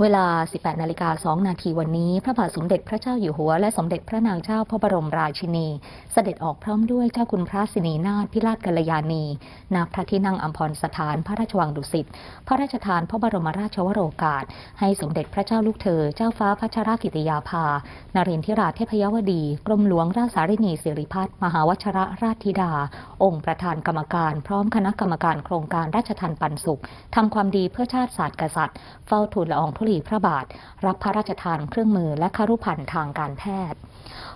เวลา 18 นาฬิกา 2 นาทีวันนี้ พระบาทสมเด็จพระเจ้าอยู่หัว และสมเด็จพระนางเจ้าพระบรมราชินี เสด็จออกพร้อมด้วยเจ้าคุณพระสินีนาถพิราชกัลยาณีณพระที่นั่งอัมพรสถานพระราชวังดุสิต พระราชทานพระบรมราชวโรกาส ให้สมเด็จพระเจ้าลูกเธอ เจ้าฟ้าพัชรกิติยาภานเรนทิราชเทพยวดี กรมหลวงราชสารินีสิริพัฒน์มหาวชระราชธิดา องค์ประธานกรรมการ พร้อมคณะกรรมการโครงการราชทันปันสุขทำความดีเพื่อชาติศาสตร์กษัตริย์ เฝ้าทูลละอองธุลีพระบาท รับพระราชทานเครื่องมือและคารุพันธ์ทางการแพทย์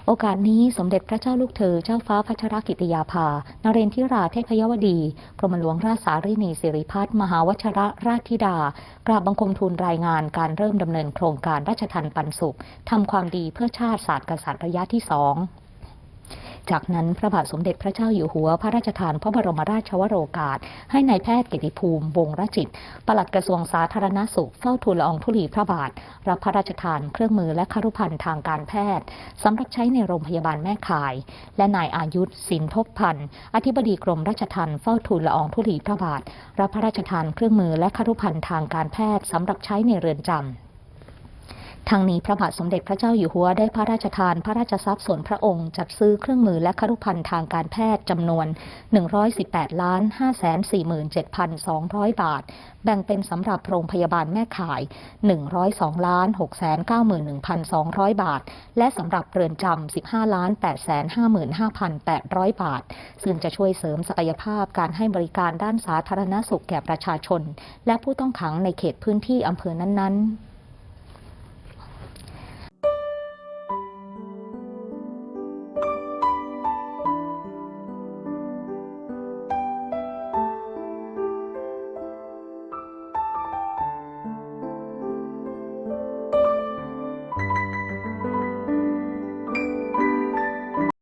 โอกาสนี้สมเด็จพระเจ้าลูกเธอเจ้าฟ้าพัชรกิติยาภา นเรนทิราเทพยวดี กรมหลวงราชสารินีสิริพัฒน์มหาวชระราชธิดา กราบบังคมทูลรายงานการเริ่มดำเนินโครงการราชทันปันสุขทำความดีเพื่อชาติศาสตร์กษัตริย์ระยะที่สอง จากนั้นพระบาทสมเด็จพระเจ้าอยู่หัว พระราชทานพระบรมราชวโรกาส ให้ในายแพทย์กิติภูมิ วงรจิต ปลัดกระทรวงสาธารณสุข เฝ้าทูลละอองธุลีพระบาท รับพระราชทานเครื่องมือและคารุภัณฑ์ทางการแพทย์สำหรับใช้ในโรงพยาบาลแม่ข่าย และนายอายุธสินทบพันธ์อธิบดีกรมราชทัณฑ์เฝ้าทูลละอองธุลีพระบาท รับพระราชทานเครื่องมือและคารุภัณฑ์ทางการแพทย์สำหรับใช้ในเรือนจำ ทางนี้พระบาทสมเด็จพระเจ้าอยู่หัวได้พระราชทาน พระราชทรัพย์ส่วนพระองค์ จัดซื้อเครื่องมือและครุภัณฑ์ทางการแพทย์จำนวน 118ล้าน547,200 บาท แบ่งเป็นสำหรับโรงพยาบาลแม่ข่าย 102ล้าน691,200 บาท และสำหรับเรือนจำ 15ล้าน855,800 บาท ซึ่งจะช่วยเสริมศักยภาพการให้บริการด้านสาธารณสุขแก่ประชาชน และผู้ต้องขังในเขตพื้นที่อำเภอนั้นๆ